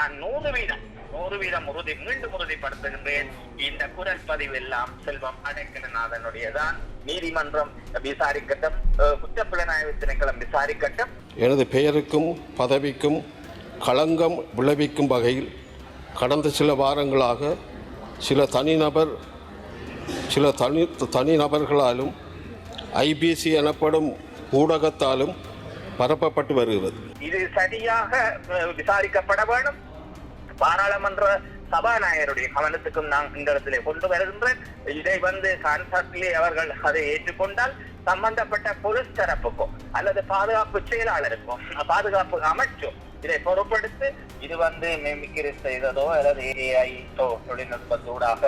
நான் நூறு வீதம் நூறு வீதம் உறுதி மீண்டும் உறுதிப்படுத்துகின்றேன். இந்த குரல் பதிவு எல்லாம் செல்வம் அடைக்கலநாதனுடையதான். நீதிமன்றம் விசாரிக்கட்டும். குற்றப்புலனாய்வு திணைக்களம் விசாரிக்கட்டும். எனது பெயருக்கும் பதவிக்கும் களங்கம் விளைவிக்கும் வகையில் கடந்த சில வாரங்களாக சில தனிநபர் சில தனி தனிநபர்களாலும் ஐபிசி எனப்படும் ஊடகத்தாலும் பரப்பப்பட்டு வருகிறது. இது சரியாக விசாரிக்கப்பட வேண்டும் பாராளுமன்ற சபாநாயகருடைய கவனத்துக்கும் நான் இந்த இடத்திலே கொண்டு வருகின்றேன் இதை வந்து கான்சார்ட்லி அவர்கள் அதை ஏற்றுக்கொண்டால் சம்பந்தப்பட்ட போலீஸ் தரப்புக்கும் அல்லது பாதுகாப்பு செயலாளருக்கும் பாதுகாப்பு அமைச்சும் இதை பொருட்படுத்தி இது வந்து மெமிக்கிரி செய்ததோ அல்லது ஏஐ தொழில்நுட்பத்தூடாக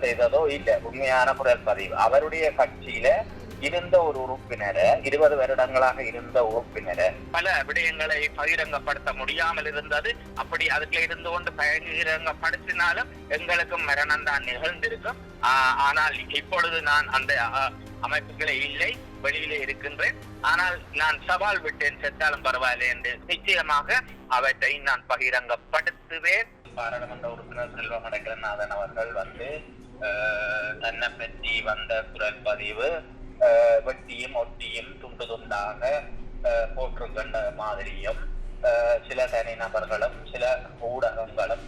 செய்ததோ இல்லை. உண்மையான குரல் பதிவு. அவருடைய கட்சியில இருந்த ஒரு உறுப்பினர் இருபது வருடங்களாக இருந்த உறுப்பினர் பல விடயங்களை பகிரங்கப்படுத்த முடியாமல் இருந்தது. அப்படி அதுல இருந்து கொண்டு பகிரங்கப்படுத்தினாலும் எங்களுக்கும் மரணம் தான் நிகழ்ந்திருக்கும். ஆஹ் ஆனால் இப்பொழுது நான் அந்த ஆஹ், அமைப்புகளே இல்லை வெளியிலே இருக்கின்றேன். ஆனால் நான் சவால் விட்டேன் செத்தாலும் பரவாயில்லை என்று நிச்சயமாக அவற்றை நான் பகிரங்கப்படுத்துவேன். பாராளுமன்ற உறுப்பினர் செல்வம் அடைக்கிறநாதன் அவர்கள் வந்து ஆஹ், தன்னை பற்றி வந்த குரல் பதிவு வெட்டியும் ஒட்டியும் துண்டு துண்டாக ஆஹ், மாதிரியும் சில தனிநபர்களும் சில ஊடகங்களும்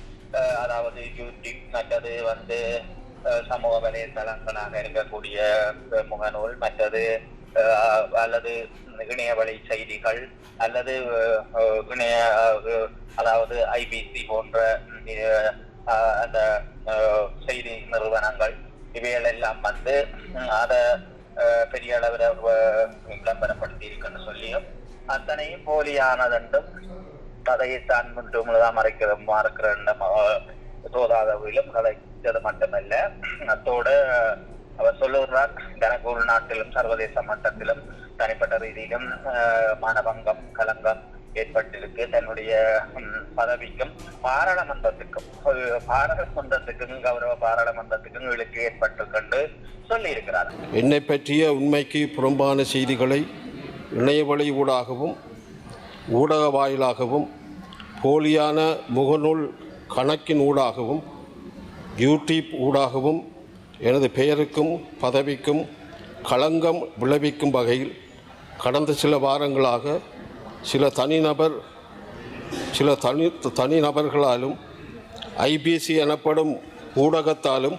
அதாவது யூடியூப் மற்றது வந்து சமூக வலைதளங்களாக இருக்கக்கூடிய முகநூல் மற்றது அல்லது இணையவழி செய்திகள் அல்லது இணைய அதாவது ஐபிசி போன்ற அந்த செய்தி நிறுவனங்கள் இவைகள் எல்லாம் வந்து அதை பெரிய அளவில் விளம்பரப்படுத்தி இருக்குன்னு சொல்லியும் அத்தனையும் போலியானதென்றும் கதையைத்தான் முன்று முழுதாக மறைக்கிற மறக்கிற தோதாதவிலும் கதைச்சது மட்டுமல்ல. அத்தோடு அவர் சொல்லுகிறார் தனக்கு உள்நாட்டிலும் சர்வதேச மட்டத்திலும் தனிப்பட்ட ரீதியிலும் மனபங்கம் கலங்கம் ஏற்பட்டிருக்கு தன்னுடைய பதவிக்கும் பாராளுமன்றத்துக்கும். பாராளுமன்றத்துக்கும் கௌரவ பாராளுமன்றத்துக்கும் இழுக்கு ஏற்பட்டிருக்கென்று சொல்லி என்னை பற்றிய உண்மைக்கு புறம்பான செய்திகளை இணையவழி ஊடாகவும் ஊடக வாயிலாகவும் போலியான முகநூல் கணக்கின் ஊடாகவும் யூடியூப் ஊடாகவும் எனது பெயருக்கும் பதவிக்கும் களங்கம் விளைவிக்கும் வகையில் கடந்த சில வாரங்களாக சில தனிநபர் சில தனி தனிநபர்களாலும் ஐபிசி எனப்படும் ஊடகத்தாலும்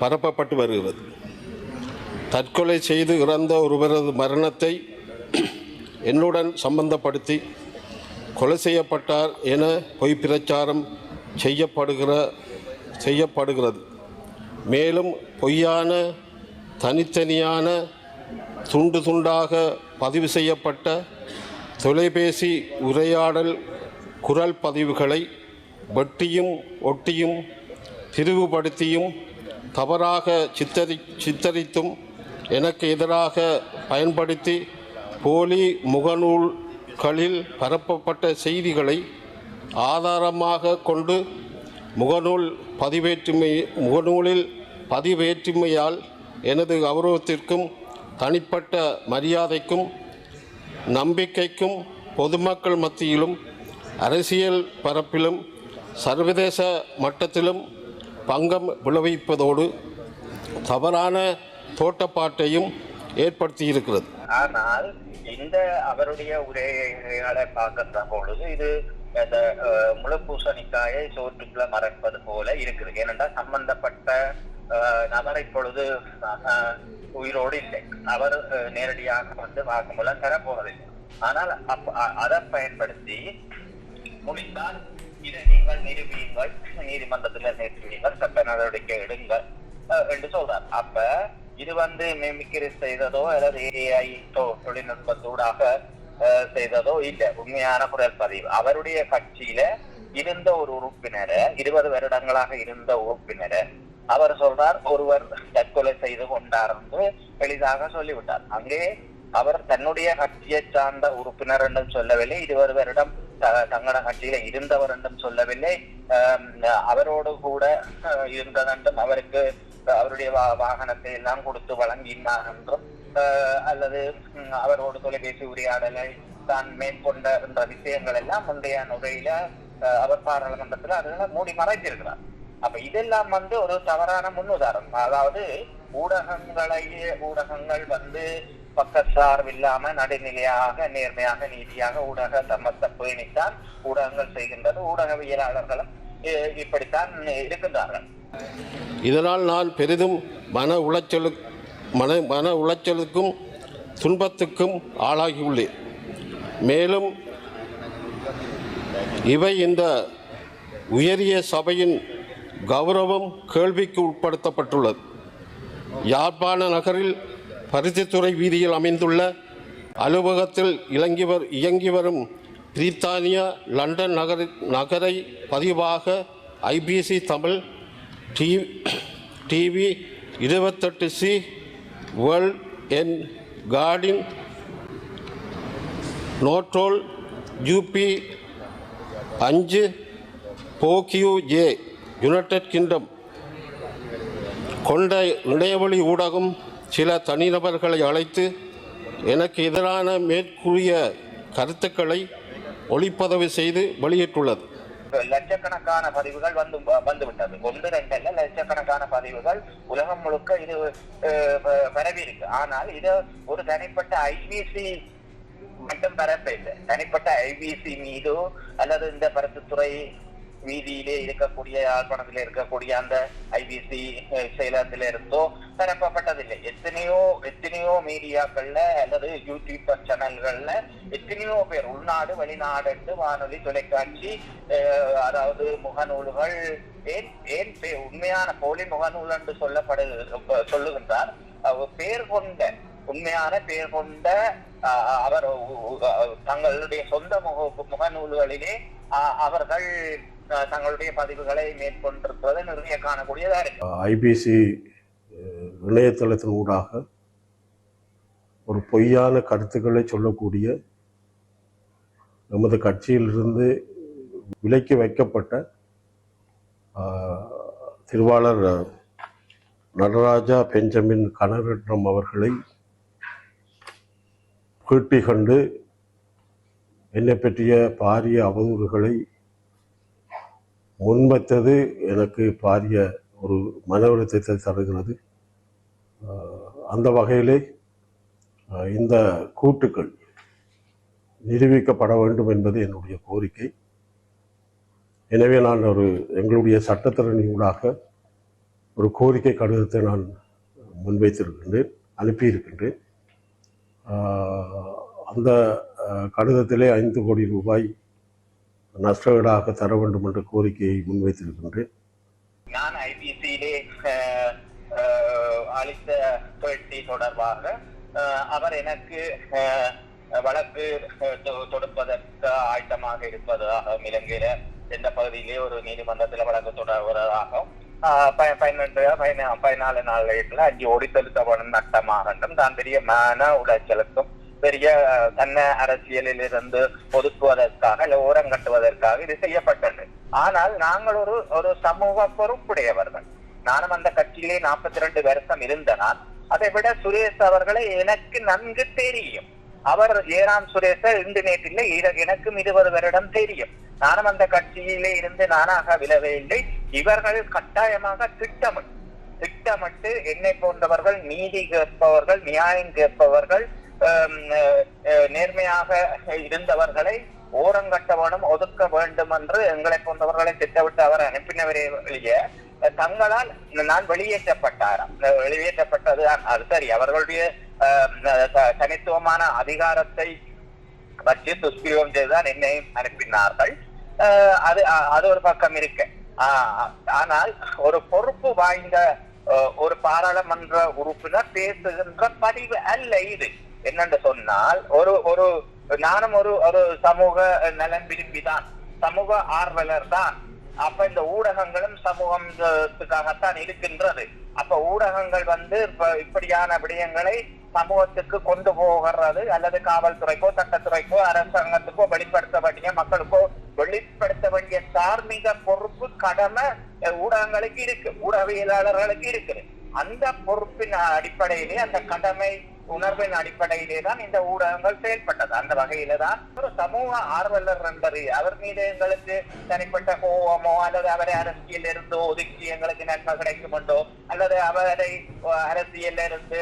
பரப்பப்பட்டு வருகிறது. தற்கொலை செய்து இறந்த ஒருவரது மரணத்தை என்னுடன் சம்பந்தப்படுத்தி கொலை செய்யப்பட்டார் என பொய் பிரச்சாரம் செய்யப்படுகிற செய்யப்படுகிறது. மேலும் பொய்யான தனித்தனியான துண்டு துண்டாக பதிவு செய்யப்பட்ட தொலைபேசி உரையாடல் குரல் பதிவுகளை வெட்டியும் ஒட்டியும் பிரிவுபடுத்தியும் தவறாக சித்தரி சித்தரித்தும் எனக்கு எதிராக பயன்படுத்தி போலி முகநூல்களில் பரப்பப்பட்ட செய்திகளை ஆதாரமாக கொண்டு முகநூல் பதிவேற்றுமை முகநூலில் பதிவேற்றுமையால் எனது கௌரவத்திற்கும் தனிப்பட்ட மரியாதைக்கும் நம்பிக்கைக்கும் பொதுமக்கள் மத்தியிலும் அரசியல் பரப்பிலும் சர்வதேச மட்டத்திலும் பங்கம் விளைவிப்பதோடு தவறான தோட்டப்பாட்டையும் ஏற்படுத்தியிருக்கிறது. ஆனால் இந்த அவருடைய உரைகளை பார்க்கின்ற பொழுது இது இந்த அஹ், முழு பூசணிக்காயை சோற்றுக்குள்ள மறைப்பது போல இருக்குது ஏனென்றால் சம்பந்தப்பட்ட நபர் இப்பொழுது அஹ், உயிரோடு இல்லை. அவர் நேரடியாக வந்து வாக்குமூலம் தரப்போவதில்லை. ஆனால் அப்ப- அதை பயன்படுத்தி முடிந்தால் இதை நீங்கள் நிரூபியுங்கள் நீதிமன்றத்தில் நிறுத்துவீங்கள் சட்ட நடவடிக்கை எடுங்கள் அஹ், என்று சொல்றார். அப்ப இது வந்து மிமிக்கிரி செய்ததோ அல்லது ஏஐ தொழில்நுட்பத்தூடாக அஹ், செய்ததோ இல்லை. உண்மையான குரல் பதிவு. அவருடைய கட்சியில இருந்த ஒரு உறுப்பினரை இருபது வருடங்களாக இருந்த உறுப்பினரை அவர் சொல்றார் ஒருவர் தற்கொலை செய்து கொண்டார் என்று எளிதாக சொல்லிவிட்டார். அங்கே அவர் தன்னுடைய கட்சியை சார்ந்த உறுப்பினர் என்றும் சொல்லவில்லை இருபது வருடம் த- கட்சியில இருந்தவர் என்றும் சொல்லவில்லை. அவரோடு கூட இருந்ததென்றும் அவருக்கு அவருடைய வாகனத்தை எல்லாம் கொடுத்து வழங்கினார் என்றும் அல்லது அவரோடு தொலைபேசி உரையாடலை தான் மேற்கொண்ட என்ற விஷயங்கள் எல்லாம் முந்தைய உரையில அவர் பாராளுமன்றத்தில் அதெல்லாம் மூடி மறைத்திருக்கிறார். அப்ப இதெல்லாம் வந்து ஒரு தவறான முன்னுதாரணம். அதாவது ஊடகங்களையே ஊடகங்கள் வந்து பக்கச்சார்பு இல்லாம நடுநிலையாக நேர்மையாக நீதியாக ஊடக தம்மத்தை பேணித்தான் ஊடகங்கள் செய்கின்றது. ஊடகவியலாளர்களும் இப்படித்தான் இருக்கின்றார்கள். இதனால் நான் பெரிதும் மன உளைச்சலு மன மன உளைச்சலுக்கும் துன்பத்துக்கும் ஆளாகியுள்ளேன். மேலும் இவை இந்த உயரிய சபையின் கௌரவம் கேள்விக்கு உட்படுத்தப்பட்டுள்ளது. யாழ்ப்பாண நகரில் பருத்தித்துறை வீதியில் அமைந்துள்ள அலுவலகத்தில் இலங்கி வர் இயங்கி வரும் பிரித்தானியா லண்டன் நகர நகரை பதிவாக ஐபிசி தமிழ் டி டிவி இருபத்தெட்டு சி வேர்ல்ட் என் கார்டின் நோட்ரோல் யூபி அஞ்சு போக்கியூ ஜே யுனைடெட் கிங்டம் கொண்ட இணையவழி ஊடகம் சில தனிநபர்களை அழைத்து எனக்கு எதிரான மேற்கூறிய கருத்துக்களை ஒளிப்பதிவு செய்து வெளியிட்டுள்ளது. லட்சக்கணக்கான பதிவுகள் வந்து வந்துவிட்டது. ஒன்று ரெண்டு லட்சக்கணக்கான பதிவுகள் உலகம் முழுக்க இது பரவி இருக்கு. ஆனால் இது ஒரு தனிப்பட்ட ஐபிசி மட்டும் பரப்ப இல்லை. தனிப்பட்ட ஐபிசி மீதோ அல்லது இந்த பருத்துத்துறை வீதியிலே இருக்கக்கூடிய யாழ்ப்பாணத்தில் இருக்கக்கூடிய அந்த ஐபிசி செயலகத்தில இருந்தோ நிரப்பப்பட்டதில்லை எத்தனையோ எத்தனையோ மீடியாக்கள்ல அல்லது யூடியூப் சேனல்கள்ல எத்தனையோ பேர் உள்நாடு வெளிநாடு என்று வானொலி தொலைக்காட்சி அதாவது முகநூல்கள் ஏன் ஏன் உண்மையான போலி முகநூல் என்று சொல்லப்படு சொல்லுகின்றார். பேர் கொண்ட உண்மையான பேர் கொண்ட அவர் தங்களுடைய சொந்த முக முகநூல்களிலே அவர்கள் தங்களுடைய பதிவுகளை மேற்கொண்டிருப்பதை நிறைய காணக்கூடியதா இருக்கு. ஐபிசி இணையதளத்தின் ஊடாக ஒரு பொய்யான கருத்துக்களை சொல்லக்கூடிய நமது கட்சியிலிருந்து விலக்கி வைக்கப்பட்ட திருவாளர் நடராஜா பெஞ்சமின் கணவரிடம் அவர்களை கீட்டி கண்டு என்னை பற்றிய பாரிய அவதூறுகளை முன்வைத்தது எனக்கு பாரிய ஒரு மன அழுத்தத்தை தருகிறது. அந்த வகையிலே இந்த கூட்டுக்கள் நிரூபிக்கப்பட வேண்டும் என்பது என்னுடைய கோரிக்கை. எனவே நான் ஒரு எங்களுடைய சட்டத்திறனி ஊடாக ஒரு கோரிக்கை கடிதத்தை நான் முன்வைத்திருக்கின்றேன் அனுப்பியிருக்கின்றேன். அந்த கடிதத்திலே ஐந்து கோடி ரூபாய் நஷ்டஈடாக தர வேண்டும் என்ற கோரிக்கையை முன்வைத்திருக்கின்றேன். நான் ஐபிசியிலே அளித்த பேட்டி தொடர்பாக அவர் எனக்கு வழக்கு தொ- தொடுப்பதற்கு ஆயத்தமாக இருப்பதாகவும் இலங்கையில எந்த பகுதியிலே ஒரு நீதிமன்றத்தில் வழக்கு தொடர்வதாகவும் ஆஹ், பதினெட்டு பதினா பதினாலு நாள் அஞ்சு ஓடி நட்டமாகட்டும் தான் பெரிய மன உளைச்சலுக்கும் பெரிய தன்ன அரசியலில் இருந்து ஒதுக்குவதற்காக இல்ல ஓரம் கட்டுவதற்காக இது செய்யப்பட்டது. ஆனால் நாங்கள் ஒரு ஒரு சமூக பொறுப்புடையவர்கள். நானும் அந்த கட்சியிலே நாற்பத்தி ரெண்டு வருஷம் இருந்தனால் அதை விட சுரேஷ் அவர்களை எனக்கு நன்கு தெரியும். அவர் ஏராம் சுரேஷ இன்று நேற்றில் எனக்கும் இருபது வருடம் தெரியும். நானும் அந்த கட்சியிலே இருந்து நானாக விழவே இல்லை. இவர்கள் கட்டாயமாக திட்டமிட்டு திட்டமிட்டு என்னை போன்றவர்கள் நீதி கேட்பவர்கள் நியாயம் கேட்பவர்கள் நேர்மையாக இருந்தவர்களை ஓரங்கட்டவனும் ஒதுக்க வேண்டும் என்று எங்களை போன்றவர்களை திட்டமிட்டு அவர் அனுப்பினவரே வெளியே தங்களால் நான் வெளியேற்றப்பட்டாராம். வெளியேற்றப்பட்டது அது சரி. அவர்களுடைய தனித்துவமான அதிகாரத்தை வச்சு துஷ்பிரயோகம் செய்துதான் என்னையும் அனுப்பினார்கள். அது அது ஒரு பக்கம் இருக்கு. ஆஹ் ஆனால் ஒரு பொறுப்பு வாய்ந்த ஒரு பாராளுமன்ற உறுப்பினர் பேசுகின்ற பதிவு அல்ல இது. என்னென்று சொன்னால் ஒரு ஒரு நானும் ஒரு ஒரு சமூக நலன் விரும்பி தான் சமூக ஆர்வலர் தான். அப்ப இந்த ஊடகங்களும் சமூகத்துக்காகத்தான் இருக்கின்றது. அப்ப ஊடகங்கள் வந்து இப்படியான விடயங்களை சமூகத்துக்கு கொண்டு போகிறது அல்லது காவல்துறைக்கோ சட்டத்துறைக்கோ அரசாங்கத்துக்கோ வெளிப்படுத்த வேண்டிய மக்களுக்கோ வெளிப்படுத்த வேண்டிய தார்மீக பொறுப்பு கடமை ஊடகங்களுக்கு இருக்கு ஊடகவியலாளர்களுக்கு இருக்குது அந்த பொறுப்பின் அடிப்படையிலே அந்த கடமை உணர்வின் அடிப்படையிலே தான் இந்த ஊடகங்கள் செயல்பட்டது. அந்த வகையில தான் ஒரு சமூக ஆர்வலர் என்பது அவர் மீது எங்களுக்கு தனிப்பட்ட கோபமோ அல்லது அவரை அரசியல் இருந்து ஒதுக்கி எங்களுக்கு நன்மை கிடைக்கும் என்றோ அல்லது அவரை அரசியல் இருந்து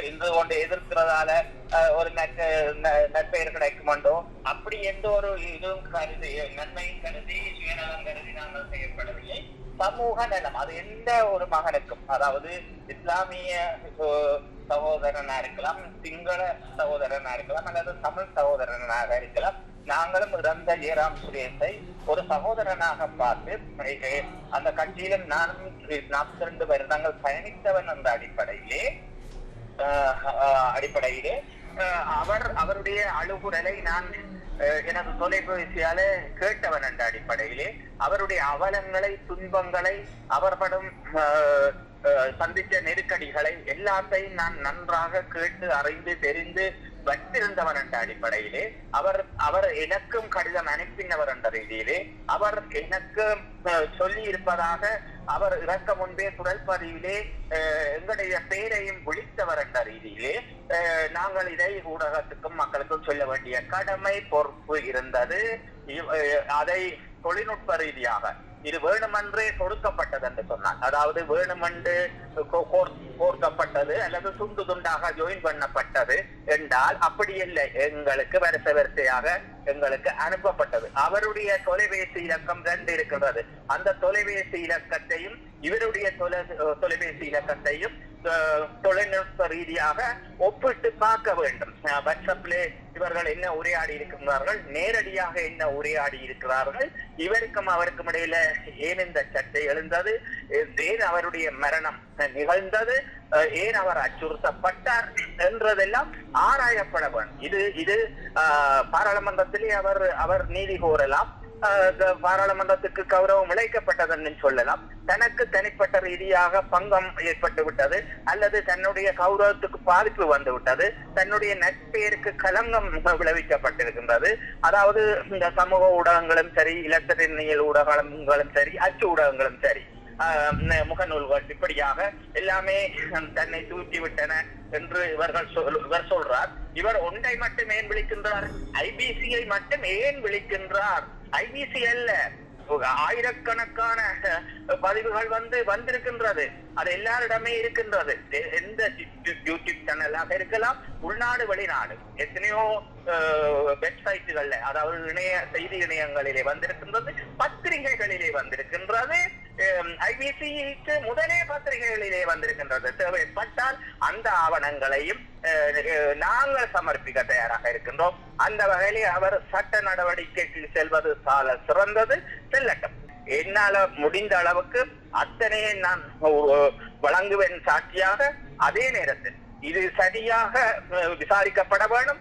இருந்து கொண்டு எதிர்க்கிறதால ஒரு நற்பெயர் கிடைக்கும் என்றோ அப்படி எந்த ஒரு இதுவும் கருதி நன்மையும் கருதி சுயநலம் கருதி நாங்கள் செய்யப்படவில்லை சமூக நலம் அது எந்த ஒரு மகனுக்கும் அதாவது இஸ்லாமிய சகோதரனா இருக்கலாம் சிங்கள சகோதரனா இருக்கலாம் அல்லது தமிழ் சகோதரனாக இருக்கலாம் நாங்களும் இறந்த ஜெயராம் சுரேஷை ஒரு சகோதரனாக பார்த்து அந்த கட்சியிலும் நானும் நாற்பத்தி ரெண்டு வருடங்கள் பயணித்தவன் என்ற அடிப்படையிலே அடிப்படையிலே அஹ், அவர் அவருடைய அழுகுரலை நான் எனது தொலைபேசியால கேட்டவன் என்ற அடிப்படையிலே. அவருடைய அவலங்களை துன்பங்களை அவர் படும் அஹ், அஹ், சந்தித்த நெருக்கடிகளை எல்லாத்தையும் நான் நன்றாக கேட்டு அறிந்து தெரிந்து வைத்திருந்தவன் என்ற அடிப்படையிலே. அவர் அவர் எனக்கும் கடிதம் அனுப்பினவர் என்ற ரீதியிலே. அவர் எனக்கு அஹ், சொல்லி இருப்பதாக அவர் இறக்க முன்பே குரல் பதிவிலே அஹ், எங்களுடைய பெயரையும் ஒழித்தவர் என்ற ரீதியிலே அஹ், நாங்கள் இதை ஊடகத்துக்கும் மக்களுக்கும் சொல்ல வேண்டிய கடமை பொறுப்பு இருந்தது. அஹ், அதை தொழில்நுட்ப ரீதியாக இது வேணுமென்றே சொடுக்கப்பட்டது என்று சொன்னார் அதாவது வேணுமென்று கோர்க்கப்பட்டது அல்லது துண்டு துண்டாக ஜாயின் பண்ணப்பட்டது என்றால் அப்படி இல்லை. எங்களுக்கு வரிசை வரிசையாக எங்களுக்கு அனுப்பப்பட்டது. அவருடைய தொலைபேசி இலக்கம் ரெண்டு இருக்கிறது. அந்த தொலைபேசி இலக்கத்தையும் இவருடைய தொலை தொலைபேசி இலக்கத்தையும் தொழில்நுட்ப ரீதியாக ஒப்பிட்டு பார்க்க வேண்டும். அஹ், வாட்ஸ்அப்பிலே இவர்கள் என்ன உரையாடி இருக்கிறார்கள் நேரடியாக என்ன உரையாடி இருக்கிறார்கள்? இவருக்கும் அவருக்கும் இடையில ஏன் இந்த சர்ச்சை எழுந்தது? ஏன் அவருடைய மரணம் நிகழ்ந்தது? அஹ், ஏன் அவர் அச்சுறுத்தப்பட்டார் என்றதெல்லாம் ஆராயப்பட வேண்டும். இது இது பாராளுமன்றத்திலே அவர் அவர் நீதி கோரலாம். பாராளுமன்றத்துக்கு கௌரவம் இழைக்கப்பட்டதுன்னு சொல்லலாம். தனக்கு தனிப்பட்ட ரீதியாக பங்கம் ஏற்பட்டு விட்டது அல்லது தன்னுடைய கௌரவத்துக்கு பாதிப்பு வந்து விட்டது தன்னுடைய நட்பெயருக்கு களங்கம் விளைவிக்கப்பட்டிருக்கின்றது. அதாவது இந்த சமூக ஊடகங்களும் சரி இலக்கணியல் ஊடகங்களும் சரி அச்சு ஊடகங்களும் சரி ஆஹ் முகநூல்கள் இப்படியாக எல்லாமே தன்னை தூக்கி விட்டன என்று இவர்கள் சொல் இவர் சொல்றார். இவர் ஒன்றை மட்டும் ஏன் விழிக்கின்றார்? ஐபிசியை மட்டும் ஏன் விழிக்கின்றார்? ஐபிசி அல்ல ஆயிரக்கணக்கான பதிவுகள் வந்து வந்திருக்கின்றது. அது எல்லாரிடமே இருக்கின்றது. எந்த யூடியூப் சேனலாக இருக்கலாம் உள்நாடு வெளிநாடு. எத்தனையோ வெப்சைட்டுகள்ல அதாவது இணைய செய்தி இணையங்களிலே வந்திருக்கின்றது பத்திரிகைகளிலே வந்திருக்கின்றது. ஐபிசிக்கு முதலே பத்திரிகைகளிலே வந்திருக்கின்றது. தேவைப்பட்ட அந்த ஆவணங்களையும் அஹ், நாங்கள் சமர்ப்பிக்க தயாராக இருக்கின்றோம். அந்த வகையிலே அவர் சட்ட நடவடிக்கைக்கு செல்வது சால சிறந்தது செல்லட்டும். என்னால முடிந்த அளவுக்கு அத்தனையை நான் வழங்குவேன் சாட்சியாக அதே நேரத்தில் இது சரியாக விசாரிக்கப்பட வேண்டும்.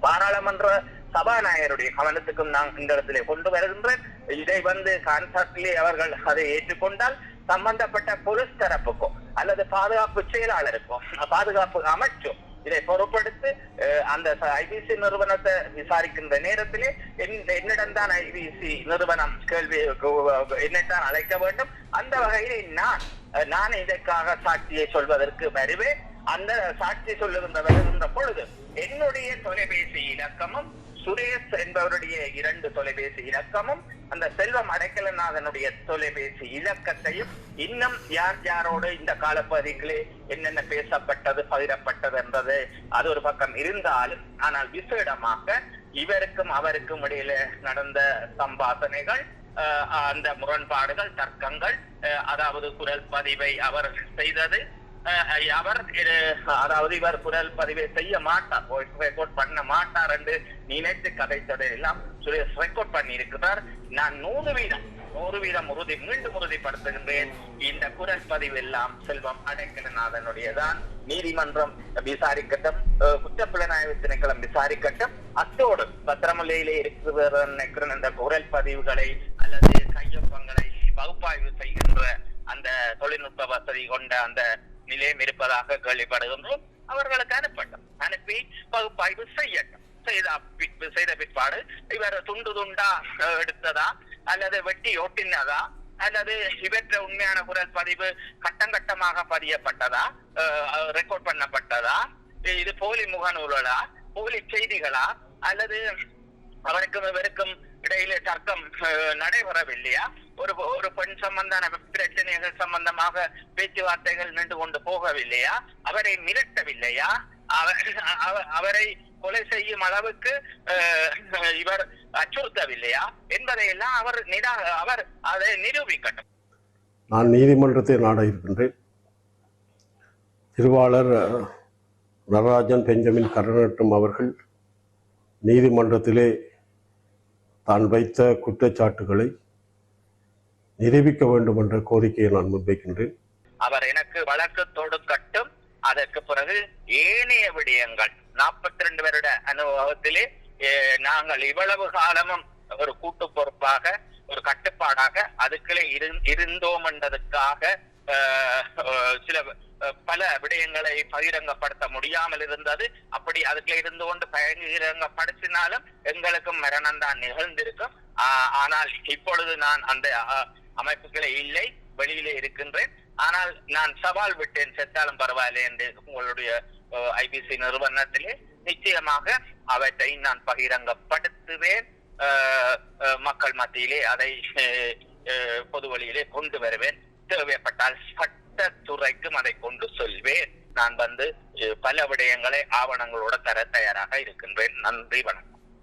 பாராளுமன்ற சபாநாயகருடைய கவனத்துக்கும் நான் இந்த இடத்திலே கொண்டு வருகின்றேன். இதை வந்து கான்சார்ட்லே அவர்கள் அதை ஏற்றுக்கொண்டால் சம்பந்தப்பட்ட போலீஸ் தரப்புக்கும் அல்லது பாதுகாப்பு செயலாளருக்கும் பாதுகாப்பு அமைச்சும் இதை பொறுப்படுத்தி அஹ், அந்த ஐபிசி நிறுவனத்தை விசாரிக்கின்ற நேரத்திலே என்- என்னிடம் தான் ஐபிசி நிறுவனம் கேள்வி என்னைத்தான் அழைக்க வேண்டும். அந்த வகையில் நான் நான் இதற்காக சாட்சியை சொல்வதற்கு வருவேன். அந்த சாட்சி சொல்லுகின்ற வருகின்ற பொழுது என்னுடைய தொலைபேசி இலக்கமும் சுரேஷ் என்பவருடைய இரண்டு தொலைபேசி இலக்கமும் அந்த செல்வம் அடைக்கலநாதனுடைய தொலைபேசி இலக்கத்தையும் இன்னும் யார் யாரோடு இந்த காலப்பகுதிகளே என்னென்ன பேசப்பட்டது பகிரப்பட்டது என்பது அது ஒரு பக்கம் இருந்தாலும் ஆனால் விசேடமாக இவருக்கும் அவருக்கும் இடையில நடந்த சம்பாசனைகள் அந்த முரண்பாடுகள் தர்க்கங்கள் அஹ், அதாவது குரல் பதிவை அவர் செய்தது அவர் அதாவது இவர் குரல் பதிவை செய்ய மாட்டார். வாய்ஸ் ரெக்கார்ட் பண்ண மாட்டார் என்று நினைத்து கதைத்ததை எல்லாம் சுரேஷ் ரெக்கார்ட் பண்ணி இருக்கிறார் நான் நூறு வீதம் நூறு வீதம் உறுதி மீண்டும் உறுதிப்படுத்துகின்றேன். இந்த குரல் பதிவு எல்லாம் செல்வம் அடைக்கலநாதனுடையதான். நீதிமன்றம் விசாரிக்கட்டும் அஹ், குற்றப்புலனாய்வு திணைக்களம் விசாரிக்கட்டும். அத்தோடு பத்திரமலையிலே இருக்கிற நினைக்கிற இந்த குரல் பதிவுகளை அல்லது கையொப்பங்களை பகுப்பாய்வு செய்கின்ற அந்த தொழில்நுட்ப வசதி கொண்ட அந்த நிலையம் இருப்பதாக கேள்விப்படுகின்றோம். அவர்களுக்கு அனுப்பட்டும் அனுப்பி பகுப்பாய்வு செய்யட்டும். செய்த பின்பு- செய்த பிற்பாடு இவர் துண்டு துண்டா எடுத்ததா அல்லது வெட்டி ஒட்டினதா அல்லது இவற்ற உண்மையான குரல் பதிவு கட்டம் கட்டமாக பதியப்பட்டதா ரெக்கார்ட் பண்ணப்பட்டதா இது போலி முகநூலா போலி செய்திகளா அல்லது அவருக்கும் இவருக்கும் இடையிலே தர்க்கம் நடைபெறவில்லையா? ஒரு ஒரு பெண் சம்பந்தான பிரச்சனைகள் சம்பந்தமாக பேச்சுவார்த்தைகள் நின்று கொண்டு போகவில்லையா? அவரை மிரட்டவில்லையா? அவர் அவரை கொலை செய்யும் அளவுக்கு இவர் அச்சுறுத்தவில்லையா? என்பதையெல்லாம் அவர் நிரா அவர் அதை நிரூபிக்கட்டும். நான் நீதிமன்றத்தை நாட இருக்கின்றேன். திருவாளர் நடராஜன் பெஞ்சமின் கருணாட்டம் அவர்கள் நீதிமன்றத்திலே தான் வைத்த குற்றச்சாட்டுகளை நிரூபிக்க வேண்டும் என்ற கோரிக்கையை நான் முன்வைக்கின்றேன். அவர் எனக்கு வழக்கு தொடுக்கட்டும் அதற்கு பிறகு ஏனைய விடயங்கள் நாற்பத்தி ரெண்டு வருட அனுபவத்திலே நாங்கள் இவ்வளவு காலமும் ஒரு கூட்டு பொறுப்பாக ஒரு கட்டுப்பாடாக அதுக்குள்ளே இருந்தோம் என்றதுக்காக சில பல விடயங்களை பகிரங்கப்படுத்த முடியாமல் இருந்தது. அப்படி அதுக்குள்ள இருந்து கொண்டு பகிரங்கப்படுத்தினாலும் எங்களுக்கும் மரணம் தான் நிகழ்ந்திருக்கும் ஆனால் இப்பொழுது நான் அந்த அமைப்புகளே இல்லை வெளியிலே இருக்கின்றேன். ஆனால் நான் சவால் விட்டேன் செத்தாலும் பரவாயில்லை என்று உங்களுடைய ஐபிசி நிறுவனத்திலே. நிச்சயமாக அவற்றை நான் பகிரங்கப்படுத்துவேன். மக்கள் மத்தியிலே அதை அஹ், பொது வழியிலே கொண்டு வருவேன். தேவைப்பட்டால் சட்டத்துறைக்கும் அதை கொண்டு சொல்வேன். நான் வந்து பல விடயங்களை ஆவணங்களோட தர தயாராக இருக்கின்றேன். நன்றி வணக்கம்.